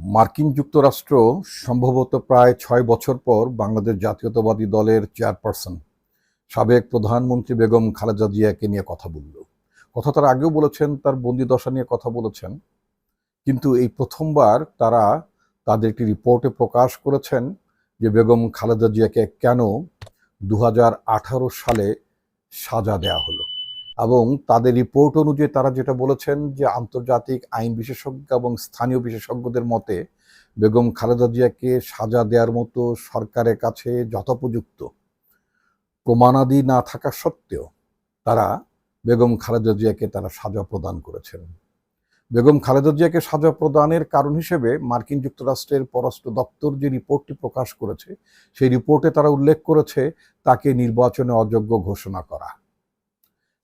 মার্কিন যুক্তরাষ্ট্র সম্ভবত প্রায় ছয় বছর পর বাংলাদেশ জাতীয়তাবাদী দলের চেয়ারপারসন। সাবেক প্রধানমন্ত্রী বেগম খালেদা জিয়াকে নিয়ে কথা বলল। কথা তার আগেও বলেছেন, তার বন্দি দশা নিয়ে কথা বলেছেন। কিন্তু এই প্রথমবার তারা তাদের একটি রিপোর্টে প্রকাশ করেছেন যে বেগম খালেদা জিয়াকে কেন দু হাজার আঠারো সালে সাজা দেয়া হলো। এবং তাদের রিপোর্ট অনুযায়ী তারা যেটা বলেছেন যে আন্তর্জাতিক আইন বিশেষজ্ঞ এবং স্থানীয় বিশেষজ্ঞদের মতে বেগম খালেদা জিয়াকে সাজা দেওয়ার মতো সরকারের কাছে যথোপযুক্ত প্রমাণাদি না থাকা সত্ত্বেও তারা বেগম খালেদা জিয়াকে তারা সাজা প্রদান করেছেন। বেগম খালেদা জিয়াকে সাজা প্রদানের কারণ হিসেবে মার্কিন যুক্তরাষ্ট্রের পররাষ্ট্র দপ্তর যে রিপোর্টটি প্রকাশ করেছে, সেই রিপোর্টে তারা উল্লেখ করেছে, তাকে নির্বাচনে অযোগ্য ঘোষণা করা।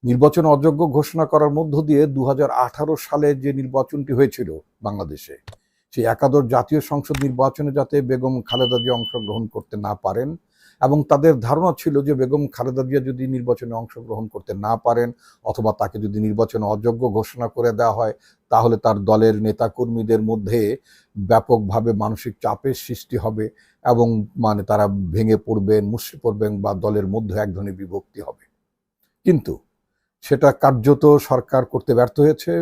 নির্বাচন অযোগ্য ঘোষণা করার মধ্য দিয়ে দু হাজার আঠারো সালে যে নির্বাচনটি হয়েছিল বাংলাদেশে, সেই একাদশ জাতীয় সংসদ নির্বাচনে যাতে বেগম খালেদা জিয়া অংশগ্রহণ করতে না পারেন এবং তাদের ধারণা ছিল যে বেগম খালেদা জিয়া যদি নির্বাচনে অংশগ্রহণ করতে না পারেন অথবা তাকে যদি নির্বাচনে অযোগ্য ঘোষণা করে দেওয়া হয়, তাহলে তার দলের নেতাকর্মীদের মধ্যে ব্যাপকভাবে মানসিক চাপের সৃষ্টি হবে এবং মানে তারা ভেঙে পড়বেন মুসড়ে পড়বেন বা দলের মধ্যে এক ধরনের বিভক্তি হবে। কিন্তু সেটা কার্যত সরকার করতে ব্যর্থ হয়েছে।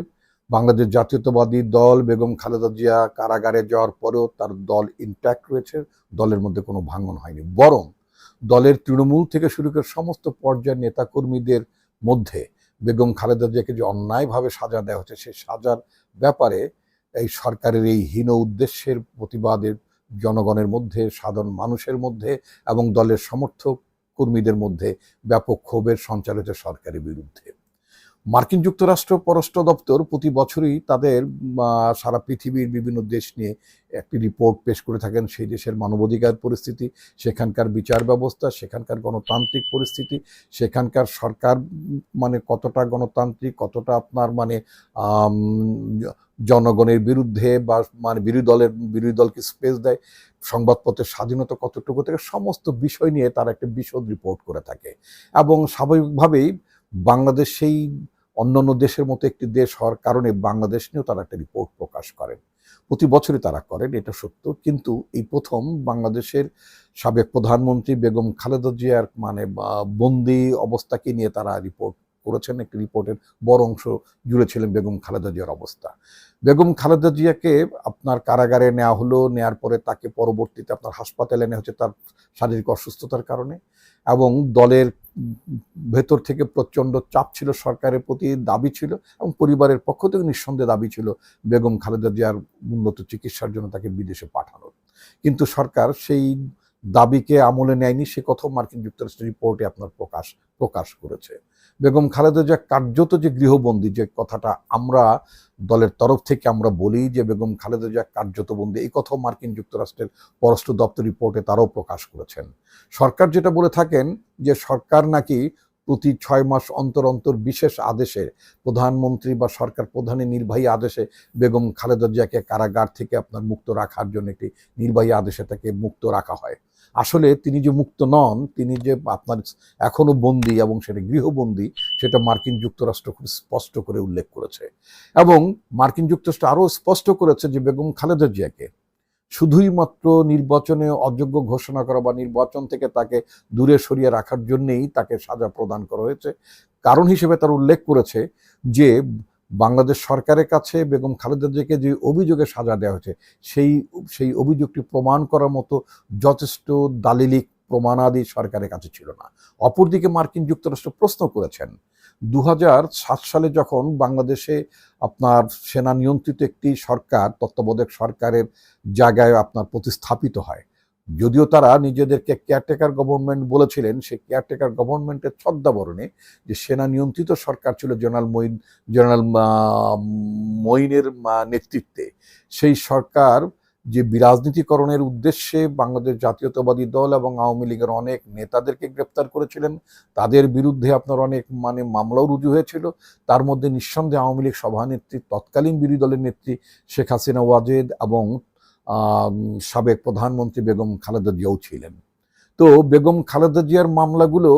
বাংলাদেশ জাতীয়তাবাদী দল বেগম খালেদা জিয়া কারাগারে যাওয়ার পরেও তার দল ইন্ট্যাক্ট রয়েছে, দলের মধ্যে কোনো ভাঙন হয়নি। বরং দলের তৃণমূল থেকে শুরু করে সমস্ত পর্যায়ের নেতাকর্মীদের মধ্যে বেগম খালেদা জিয়াকে যে অন্যায়ভাবে সাজা দেওয়া হচ্ছে, সেই সাজার ব্যাপারে এই সরকারের এই হীন উদ্দেশ্যের প্রতিবাদের জনগণের মধ্যে, সাধারণ মানুষের মধ্যে এবং দলের সমর্থক কর্মীদের মধ্যে ব্যাপক ক্ষোভের সঞ্চার হয়েছে সরকারের বিরুদ্ধে। মার্কিন যুক্তরাষ্ট্র পররাষ্ট্র দপ্তর প্রতি বছরই তাদের সারা পৃথিবীর বিভিন্ন দেশ নিয়ে একটি রিপোর্ট পেশ করে থাকেন। সেই দেশের মানবাধিকার পরিস্থিতি, সেখানকার বিচার ব্যবস্থা, সেখানকার গণতান্ত্রিক পরিস্থিতি, সেখানকার সরকার মানে কতটা গণতান্ত্রিক, কতটা আপনার মানে জনগণের বিরুদ্ধে বা মানে বিরোধী দলের, বিরোধী দলকে স্পেস দেয়, সংবাদপত্রের স্বাধীনতা কতটুকু থেকে, সমস্ত বিষয় নিয়ে তারা একটা বিশদ রিপোর্ট করে থাকে। এবং স্বাভাবিকভাবেই বাংলাদেশ সেই অন্যান্য দেশের মতো একটি দেশ হওয়ার কারণে বাংলাদেশ নিয়েও তারা একটা রিপোর্ট প্রকাশ করেন। প্রতি বছরই তারা করেন, এটা সত্য। কিন্তু এই প্রথম বাংলাদেশের সাবেক প্রধানমন্ত্রী বেগম খালেদা জিয়ার মানে বন্দি অবস্থাকে নিয়ে তারা রিপোর্ট করেছেন, একটি রিপোর্টের বড় অংশ জুড়ে ছিলেন বেগম খালেদা জিয়ার অবস্থা। বেগম খালেদা জিয়াকে আপনার কারাগারে নেওয়া হলো, নেয়ার পরে তাকে পরবর্তীতে আপনার হাসপাতালে নেওয়া হচ্ছে তার শারীরিক অসুস্থতার কারণে। এবং দলের ভেতর থেকে প্রচণ্ড চাপ ছিল, সরকারের প্রতি দাবি ছিল এবং পরিবারের পক্ষ থেকে নিঃসন্দেহে দাবি ছিল বেগম খালেদা জিয়ার উন্নত চিকিৎসার জন্য তাকে বিদেশে পাঠানোর। কিন্তু সরকার সেই দাবিকে আমলে নেয়নি, সে কথাও মার্কিন যুক্তরাষ্ট্রের রিপোর্টে আপনার প্রকাশ প্রকাশ করেছে। বেগম খালেদা জিয়া কার্যত যে গৃহবন্দী, যে কথাটা আমরা দলের তরফ থেকে আমরা বলি যে বেগম খালেদা জিয়া কার্যত বন্দী, এই কথাও মার্কিন যুক্তরাষ্ট্রের পররাষ্ট্র দপ্তর রিপোর্টে তারাও প্রকাশ করেছেন। সরকার যেটা বলে থাকেন যে সরকার নাকি প্রতি ছয় মাস অন্তর অন্তর বিশেষ আদেশে প্রধানমন্ত্রী বা সরকার প্রধানের নির্বাহী আদেশে বেগম খালেদা জিয়াকে কারাগার থেকে আপনার মুক্ত রাখার জন্য একটি নির্বাহী আদেশে তাকে মুক্ত রাখা হয়। আসলে তিনি যে মুক্ত নন, তিনি যে আপনার এখনও বন্দী এবং সেটা গৃহবন্দী, সেটা মার্কিন যুক্তরাষ্ট্র খুব স্পষ্ট করে উল্লেখ করেছে। এবং মার্কিন যুক্তরাষ্ট্র আরও স্পষ্ট করেছে যে বেগম খালেদা জিয়াকে শুধুই মাত্র নির্বাচনে অযোগ্য ঘোষণা করা বা নির্বাচন থেকে তাকে দূরে সরিয়ে রাখার জন্যেই তাকে সাজা প্রদান করা হয়েছে। কারণ হিসেবে তার উল্লেখ করেছে যে, বাংলাদেশ সরকারের কাছে বেগম খালেদা জিয়াকে যে অভিযোগে সাজা দেওয়া হয়েছে, সেই সেই অভিযোগটি প্রমাণ করার মতো যথেষ্ট দালিলিক প্রমাণাদি সরকারের কাছে ছিল না। অপরদিকে মার্কিন যুক্তরাষ্ট্র প্রশ্ন করেছেন দু সালে যখন বাংলাদেশে আপনার সেনা নিয়ন্ত্রিত একটি সরকার তত্ত্বাবধায়ক সরকারের জায়গায় আপনার প্রতিস্থাপিত হয় যদিও তারা নিজেদেরকে কেয়ারটেকার গভর্নমেন্ট বলেছিলেন সেই কেয়ারটেকার গভর্নমেন্টের ছদ্মাবরণে যে সেনা নিয়ন্ত্রিত সরকার ছিল জেনারেল মঈন জেনারেল আহ, মঈনের নেতৃত্বে সেই সরকার যে বিরাজনীতিকরণের উদ্দেশ্যে বাংলাদেশ জাতীয়তাবাদী দল এবং আওয়ামী লীগের অনেক নেতাদেরকে গ্রেপ্তার করেছিলেন। তাদের বিরুদ্ধে আপনার অনেক মানে মামলাও রুজু হয়েছিল। তার মধ্যে নিঃসন্দেহে আওয়ামী লীগ সভানেত্রী, তৎকালীন বিরোধী দলের নেত্রী শেখ হাসিনা ওয়াজেদ এবং সাবেক প্রধানমন্ত্রী বেগম খালেদা জিয়াও ছিলেন। তো বেগম খালেদা জিয়ার মামলাগুলো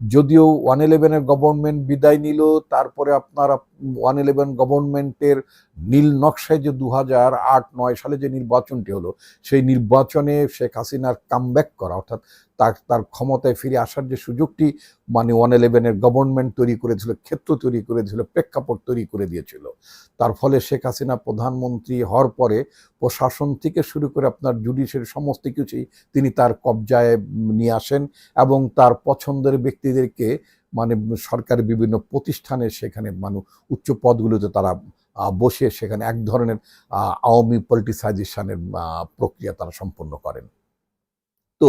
যদিও ওয়ান ইলেভেনের গভর্নমেন্ট বিদায় নিল, তারপরে আপনার ওয়ান ইলেভেন গভর্নমেন্টের নীল নকশায় যে দু হাজার আট, নয় সালে যে নির্বাচনটি হলো, সেই নির্বাচনে শেখ হাসিনার কামব্যাক করা, অর্থাৎ তার তার ক্ষমতায় ফিরে আসার যে সুযোগটি মানে ওয়ান ইলেভেনের গভর্নমেন্ট তৈরি করেছিল, ক্ষেত্র তৈরি করেছিল, প্রেক্ষাপট তৈরি করে দিয়েছিল। তার ফলে শেখ হাসিনা প্রধানমন্ত্রী হওয়ার পরে প্রশাসন থেকে শুরু করে আপনার জুডিশিয়ারি সমস্ত কিছুই তিনি তার কবজায় নিয়ে আসেন এবং তার পছন্দের ব্যক্তিদেরকে মানে সরকারের বিভিন্ন প্রতিষ্ঠানে সেখানে মানুষ উচ্চ পদগুলোতে তারা বসে সেখানে এক ধরনের আওয়ামী পলিটিসাইজেশনের প্রক্রিয়া তারা সম্পন্ন করেন। তো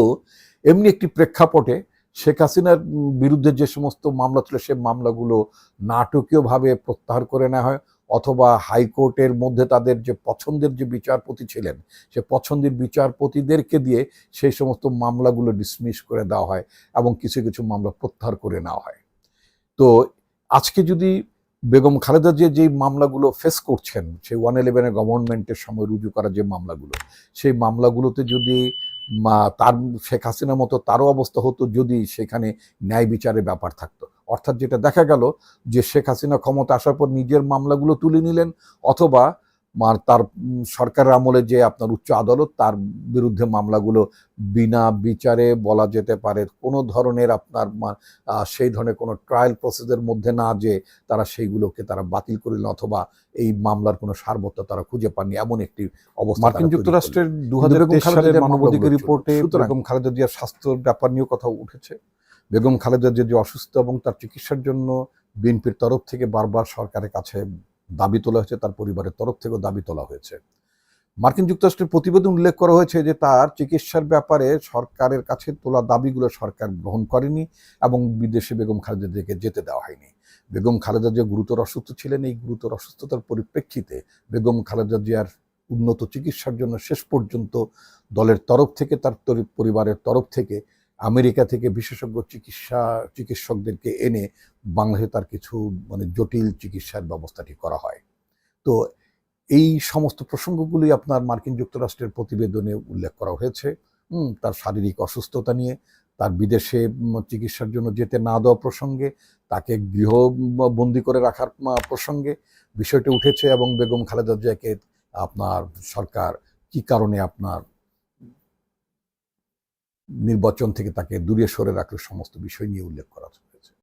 এমনি একটি প্রেক্ষাপটে শেখ হাসিনার বিরুদ্ধে যে সমস্ত মামলা ছিল সে মামলাগুলো নাটকীয়ভাবে প্রত্যাহার করে নেওয়া হয়। অথবা হাইকোর্টের মধ্যে তাদের যে পছন্দের যে বিচারপতি ছিলেন, সে পছন্দের বিচারপতিদেরকে দিয়ে সেই সমস্ত মামলাগুলো ডিসমিস করে দেওয়া হয় এবং কিছু কিছু মামলা প্রত্যাহার করে নেওয়া হয়। তো আজকে যদি বেগম খালেদা যে যেই মামলাগুলো ফেস করছেন, সেই ওয়ান ইলেভেনের গভর্নমেন্টের সময় রুজু করা যে মামলাগুলো, সেই মামলাগুলোতে যদি তার, শেখ হাসিনার মতো তারও অবস্থা হতো যদি সেখানে ন্যায় বিচারের ব্যাপার থাকতো। অর্থাৎ যেটা দেখা গেল যে শেখ হাসিনা ক্ষমতা আসার পর নিজের মামলাগুলো তুলে নিলেন অথবা মার তার সরকারের আমলে যে আপনার উচ্চ আদালত তার বিরুদ্ধে মামলাগুলো বিনা বিচারে বলা যেতে পারে কোনো ধরনের আপনার সেই ধরনের কোনো ট্রায়াল প্রসেসের মধ্যে না যে তারা সেইগুলোকে তারা বাতিল করলেন অথবা এই মামলার কোনো সারবত্তা তারা খুঁজে পাননি এমন একটি অবস্থা মার্কিন যুক্তরাষ্ট্রের দু সালের মানবাধিকার রিপোর্টে খালেদা জিয়ার স্বাস্থ্যের ব্যাপার নিয়েও কথা উঠেছে। বেগম খালেদা যে অসুস্থ এবং তার চিকিৎসার জন্য বিএনপির তরফ থেকে বারবার সরকারের কাছে দাবি তোলা হয়েছে, তার পরিবারের তরফ থেকেও দাবি তোলা হয়েছে। মার্কিন যুক্তরাষ্ট্রের প্রতিবেদন উল্লেখ করা হয়েছে যে তার চিকিৎসার ব্যাপারে সরকারের কাছে তোলা দাবিগুলো সরকার গ্রহণ করেনি এবং বিদেশে বেগম খালেদা জিয়াকে যেতে দেওয়া হয়নি। বেগম খালেদা জিয়া গুরুতর অসুস্থ ছিলেন, এই গুরুতর অসুস্থতার পরিপ্রেক্ষিতে বেগম খালেদা জিয়ার উন্নত চিকিৎসার জন্য শেষ পর্যন্ত দলের তরফ থেকে তার, পরিবারের তরফ থেকে আমেরিকা থেকে বিশেষজ্ঞ চিকিৎসা, চিকিৎসকদেরকে এনে বাংলাদেশে তার কিছু মানে জটিল চিকিৎসার ব্যবস্থাটি করা হয়। তো এই সমস্ত প্রসঙ্গগুলি আপনার মার্কিন যুক্তরাষ্ট্রের প্রতিবেদনে উল্লেখ করা হয়েছে। তার শারীরিক অসুস্থতা নিয়ে, তার বিদেশে চিকিৎসার জন্য যেতে না দেওয়া প্রসঙ্গে, তাকে গৃহবন্দী করে রাখার প্রসঙ্গে বিষয়টি উঠেছে এবং বেগম খালেদা জিয়াকে আপনার সরকার কি কারণে আপনার নির্বাচন থেকে তাকে দূরে সরে রাখলে সমস্ত বিষয় নিয়ে উল্লেখ করা